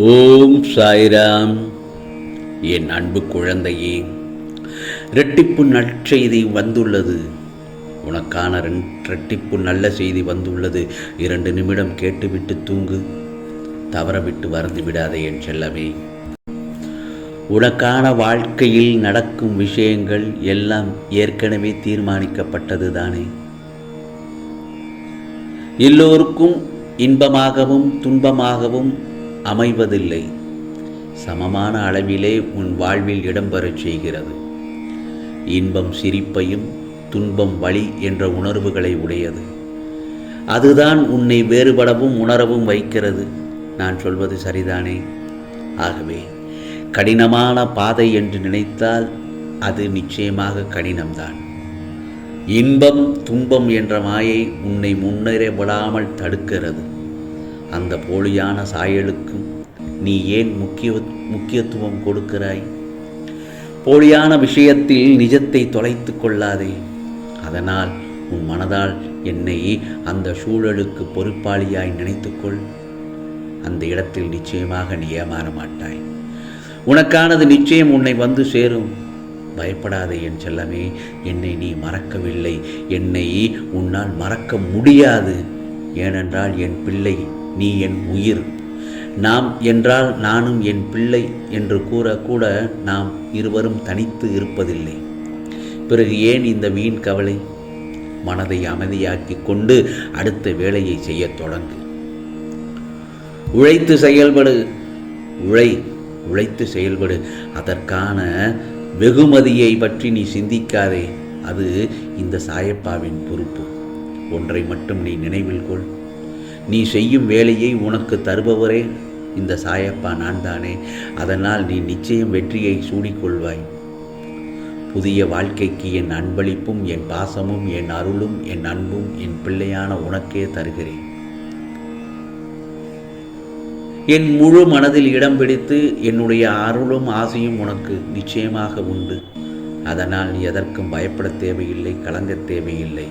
ஓம் சாய்ராம். என் அன்பு குழந்தையே ரெட்டிப்பு நற்செய்தி வந்துள்ளது. உனக்கான ரெண்- ரெட்டிப்பு நல்ல செய்தி வந்துள்ளது. இரண்டு நிமிடம் கேட்டுவிட்டு தூங்கு. தவறவிட்டு வறந்து விடாதே என் செல்லமே. உனக்கான வாழ்க்கையில் நடக்கும் விஷயங்கள் எல்லாம் ஏற்கனவே தீர்மானிக்கப்பட்டது தானே. எல்லோருக்கும் இன்பமாகவும் துன்பமாகவும் அமைவதில்லை. சமமான அளவிலே உன் வாழ்வில் இடம்பெறச் செய்கிறது. இன்பம் சிரிப்பையும் துன்பம் வலி என்ற உணர்வுகளை உடையது. அதுதான் உன்னை வேறுபடவும் உணரவும் வைக்கிறது. நான் சொல்வது சரிதானே? ஆகவே கடினமான பாதை என்று நினைத்தால் அது நிச்சயமாக கடினம்தான். இன்பம் துன்பம் என்ற மாயை உன்னை முன்னேற விடாமல் தடுக்கிறது. அந்த போலியான சாயலுக்கும் நீ ஏன் முக்கிய முக்கியத்துவம் கொடுக்கிறாய்? போலியான விஷயத்தில் நிஜத்தை தொலைத்து கொள்ளாதே. அதனால் உன் மனதால் என்னை அந்த சூழலுக்கு பொறுப்பாளியாய் நினைத்துக்கொள் அந்த இடத்தில் நிச்சயமாக நீ ஏமாற மாட்டாய். உனக்கானது நிச்சயம் உன்னை வந்து சேரும். பயப்படாதே என் செல்லமே என்னை நீ மறக்கவில்லை. என்னை உன்னால் மறக்க முடியாது. ஏனென்றால் என் பிள்ளை நீ என் உயிர். நாம் என்றால் நானும் என் பிள்ளை என்று கூற கூட நாம் இருவரும் தனித்து இருப்பதில்லை. பிறகு ஏன் இந்த வீண் கவலை? மனதை அமைதியாக்கி கொண்டு அடுத்த வேலையை செய்யத் தொடங்கு. உழைத்து செயல்படு. உழை உழைத்து செயல்படு. அதற்கான வெகுமதியை பற்றி நீ சிந்திக்காதே. அது இந்த சாயப்பாவின் பொறுப்பு. ஒன்றை மட்டும் நீ நினைவில் கொள். நீ செய்யும் வேலையை உனக்கு தருபவரே. இந்த சாயப்பா நான் தானே அதனால் நீ நிச்சயம் வெற்றியை சூடிக்கொள்வாய். புதிய வாழ்க்கைக்கு என் அன்பளிப்பும் என் பாசமும் என் அருளும் என் அன்பும் என் பிள்ளையான உனக்கே தருகிறேன். என் முழு மனதில் இடம் பிடித்து என்னுடைய அருளும் ஆசையும் உனக்கு நிச்சயமாக உண்டு. அதனால் நீ எதற்கும் பயப்பட தேவையில்லை கலங்க தேவையில்லை.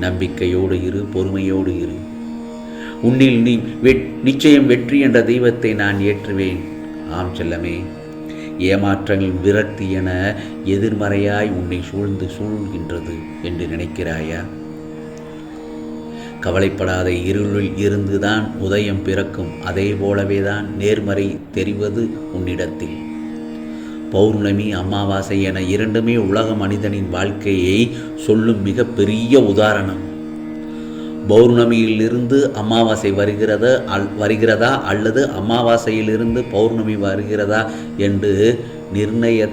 நம்பிக்கையோடு இரு பொறுமையோடு இரு. உன்னில் நீ வெட் நிச்சயம் வெற்றி என்ற தெய்வத்தை நான் ஏற்றுவேன். ஆம் செல்லமே ஏமாற்றங்கள் விரக்தி என எதிர்மறையாய் உன்னை சூழ்ந்து சூழ்கின்றது என்று நினைக்கிறாயா? கவலைப்படாத இருளில் இருந்துதான் உதயம் பிறக்கும். அதே போலவே தான் நேர்மறை தெரிவது உன்னிடத்தில். பௌர்ணமி அமாவாசை என இரண்டுமே உலக மனிதனின் வாழ்க்கையை சொல்லும் மிக பெரிய உதாரணம். பௌர்ணமியிலிருந்து அமாவாசை வருகிறதா அல் வருகிறதா அல்லது அமாவாசையிலிருந்து பௌர்ணமி வருகிறதா என்று நிர்ணய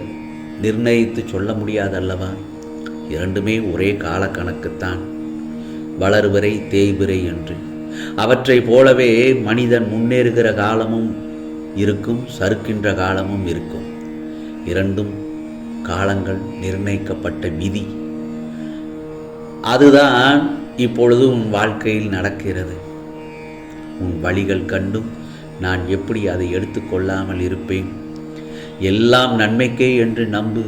நிர்ணயித்து சொல்ல முடியாதல்லவா? இரண்டுமே ஒரே காலக்கணக்குத்தான். வளர்வரை தேய்பிறை என்று. அவற்றை போலவே மனிதன் முன்னேறுகிற காலமும் இருக்கும் சறுக்கின்ற காலமும் இருக்கும். இரண்டும் காலங்கள் நிர்ணயிக்கப்பட்ட விதி. அதுதான் இப்பொழுது உன் வாழ்க்கையில் நடக்கிறது. உன் வழிகள் கண்டும் நான் எப்படி அதை எடுத்துக்கொள்ளாமல் இருப்பேன்? எல்லாம் நன்மைக்கே என்று நம்பு.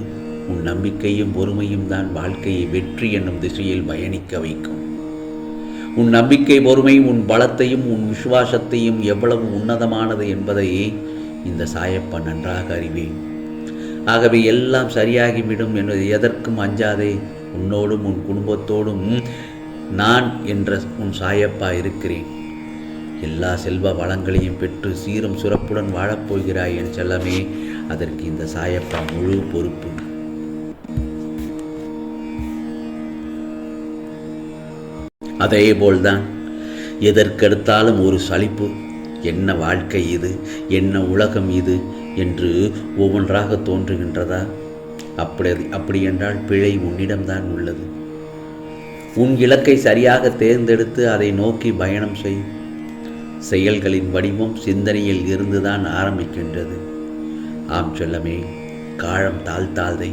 உன் நம்பிக்கையும் பொறுமையும் தான் வாழ்க்கையை வெற்றி என்னும் திசையில் பயணிக்க வைக்கும். உன் நம்பிக்கை பொறுமை உன் பலத்தையும் உன் விசுவாசத்தையும் எவ்வளவு உன்னதமானது என்பதை இந்த சாயப்பா நன்றாக அறிவேன். ஆகவே எல்லாம் சரியாகிவிடும் என்பது எதற்கும் அஞ்சாதே. உன்னோடும் உன் குடும்பத்தோடும் நான் என்ற உன் சாயப்பா இருக்கிறேன். எல்லா செல்வ வளங்களையும் பெற்று சீரும் சிறப்புடன் வாழப்போகிறாய் என் செல்லமே அதற்கு இந்த சாயப்பா முழு பொறுப்பு. அதே போல்தான் எதற்கெடுத்தாலும் ஒரு சலிப்பு. என்ன வாழ்க்கை இது? என்ன உலகம் இது? என்று ஒவ்வொன்றாக தோன்றுகின்றதா? அப்படி அப்படி என்றால் பிழை உன்னிடம்தான் உள்ளது. உன் இலக்கை சரியாக தேர்ந்தெடுத்து அதை நோக்கி பயணம் செய். செயல்களின் வடிவம் சிந்தனையில் இருந்துதான் ஆரம்பிக்கின்றது. ஆம் செல்லமே காலம் தாழ்த்தாதே.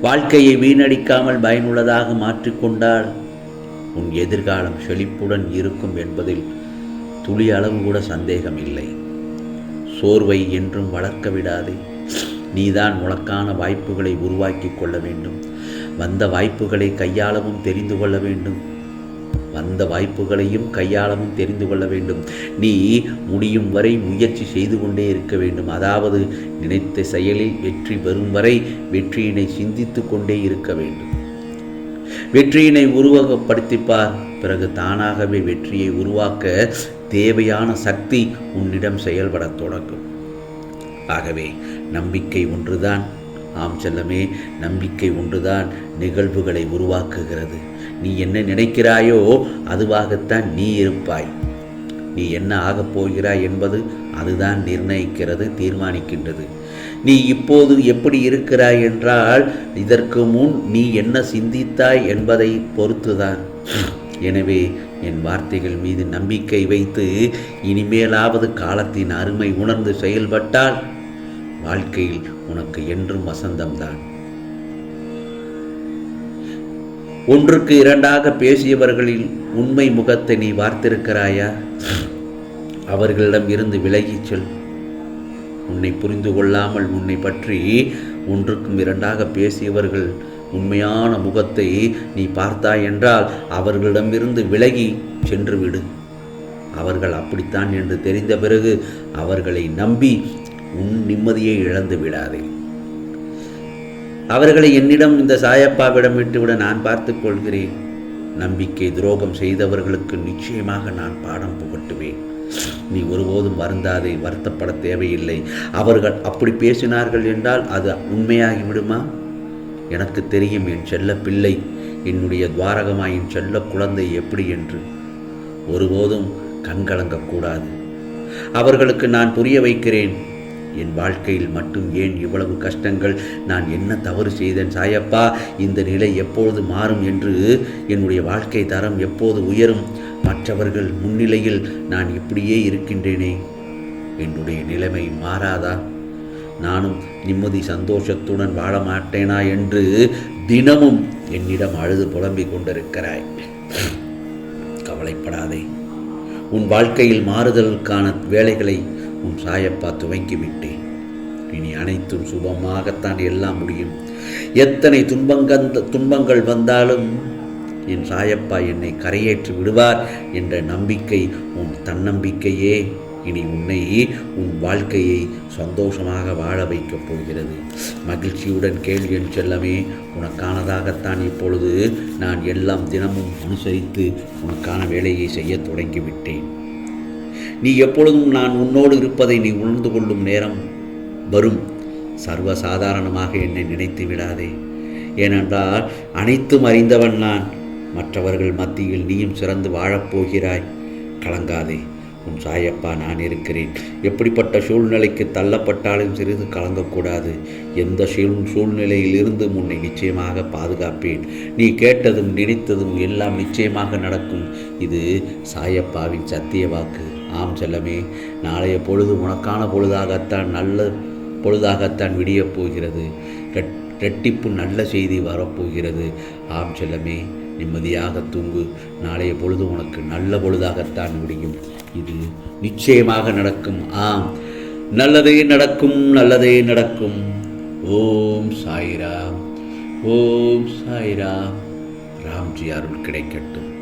வாழ்க்கையை வீணடிக்காமல் பயனுள்ளதாக மாற்றிக்கொண்டால் உன் எதிர்காலம் செழிப்புடன் இருக்கும் என்பதில் துளி அளவு கூட சந்தேகம் இல்லை சோர்வை என்றும் வளர்க்க விடாதே. நீதான் உனக்கான வாய்ப்புகளை உருவாக்கி கொள்ள வேண்டும். வந்த வாய்ப்புகளை கையாளவும் தெரிந்து கொள்ள வேண்டும். வந்த வாய்ப்புகளையும் கையாளவும் தெரிந்து கொள்ள வேண்டும். நீ முடியும் வரை முயற்சி செய்து கொண்டே இருக்க வேண்டும். அதாவது நினைத்த செயலில் வெற்றி பெறும் வரை வெற்றியினை சிந்தித்து கொண்டே இருக்க வேண்டும். வெற்றியினை உருவகப்படுத்திப்பார். பிறகு தானாகவே வெற்றியை உருவாக்க தேவையான சக்தி உன்னிடம் செயல்படத் தொடங்கும். ஆகவே நம்பிக்கை ஒன்றுதான். ஆம் செல்லமே நம்பிக்கை ஒன்றுதான் நிகழ்வுகளை உருவாக்குகிறது. நீ என்ன நினைக்கிறாயோ அதுவாகத்தான் நீ இருப்பாய். நீ என்ன ஆகப் போகிறாய் என்பது அதுதான் நிர்ணயிக்கிறது தீர்மானிக்கின்றது. நீ இப்போது எப்படி இருக்கிறாய் என்றால் இதற்கு முன் நீ என்ன சிந்தித்தாய் என்பதை பொறுத்துதான். எனவே என் வார்த்தைகள் மீது நம்பிக்கை வைத்து இனிமேலாவது காலத்தின் அருமை உணர்ந்து செயல்பட்டால் வாழ்க்கையில் உனக்கு என்றும் வசந்தம்தான். ஒன்றுக்கு இரண்டாக பேசியவர்களில் உண்மை முகத்தை நீ வார்த்திருக்கிறாயா அவர்களிடம் இருந்து விலகிச் செல். உன்னை புரிந்து கொள்ளாமல் உன்னை பற்றி ஒன்றுக்கும் இரண்டாக பேசியவர்கள் உண்மையான முகத்தை நீ பார்த்தாய் என்றால் அவர்களிடமிருந்து விலகி சென்று விடு. அவர்கள் அப்படித்தான் என்று தெரிந்த பிறகு அவர்களை நம்பி உன் நிம்மதியை இழந்து விடாதே. அவர்களை என்னிடம் இந்த சாயப்பாவிடம் விட்டுவிட நான் பார்த்துக் கொள்கிறேன். நம்பிக்கை துரோகம் செய்தவர்களுக்கு நிச்சயமாக நான் பாடம் புகட்டுவேன். நீ ஒருபோதும் வருந்தாதே வருத்தப்பட தேவையில்லை. அவர்கள் அப்படி பேசினார்கள் என்றால் அது உண்மையாகி விடுமா எனக்கு தெரியும் என் செல்ல பிள்ளை என்னுடைய துவாரகமாயின் செல்ல குழந்தை எப்படி என்று. ஒருபோதும் கண்கலங்கக்கூடாது அவர்களுக்கு நான் புரிய வைக்கிறேன். என் வாழ்க்கையில் மட்டும் ஏன் இவ்வளவு கஷ்டங்கள்? நான் என்ன தவறு செய்தேன் சாயப்பா? இந்த நிலை எப்பொழுது மாறும் என்று என்னுடைய வாழ்க்கை தரம் எப்போது உயரும்? மற்றவர்கள் முன்னிலையில் நான் இப்படியே இருக்கின்றேனே. என்னுடைய நிலைமை மாறாதா? நானும் நிம்மதி சந்தோஷத்துடன் வாழ மாட்டேனா என்று தினமும் என்னிடம் அழுது புலம்பிக் கொண்டிருக்கிறாய். கவலைப்படாதே. உன் வாழ்க்கையில் மாறுதலுக்கான வேலைகளை உன் சாயப்பா துவங்கி விட்டேன். இனி அனைத்தும் சுபமாகத்தான் எல்லாம் முடியும். எத்தனை துன்பங்கள் துன்பங்கள் வந்தாலும் என் சாயப்பா என்னை கரையேற்றி விடுவார் என்ற நம்பிக்கை உன் தன்னம்பிக்கையே. இனி உன்னை உன் வாழ்க்கையை சந்தோஷமாக வாழ வைக்கப் போகிறது. மகிழ்ச்சியுடன் கேள்வி என் செல்லமே உனக்கானதாகத்தான் இப்பொழுது நான் எல்லாம் தினமும் அனுசரித்து உனக்கான வேலையை செய்ய தொடங்கிவிட்டேன் நீ எப்பொழுதும் நான் உன்னோடு இருப்பதை நீ உணர்ந்து கொள்ளும் நேரம் வரும். சர்வ சாதாரணமாக என்னை நினைத்து விடாதே. ஏனென்றால் அனைத்தும் அறிந்தவன் நான். மற்றவர்கள் மத்தியில் நீயும் சிறந்து வாழப்போகிறாய் கலங்காதே. உன் சாயப்பா நான் இருக்கிறேன். எப்படிப்பட்ட சூழ்நிலைக்கு தள்ளப்பட்டாலும் சிறிது கலங்கக்கூடாது. எந்த சூழ்நிலையிலிருந்து உன்னை நிச்சயமாக பாதுகாப்பேன். நீ கேட்டதும் நினைத்ததும் எல்லாம் நிச்சயமாக நடக்கும். இது சாயப்பாவின் சத்திய வாக்கு. ஆம் செல்லமே நாளைய பொழுது உனக்கான பொழுதாகத்தான் நல்ல பொழுதாகத்தான் விடியப் போகிறது. ரெட்டிப்பு நல்ல செய்தி வரப்போகிறது. ஆம் செல்லமே நிம்மதியாக தூங்கு. நாளைய பொழுது உனக்கு நல்ல பொழுதாகத்தான் விடியும். இது நிச்சயமாக நடக்கும். ஆம் நல்லதே நடக்கும் நல்லதே நடக்கும். ஓம் சாய்ராம் ஓம் சாய்ராம். ராம்ஜி அருள் கிடைக்கட்டும்.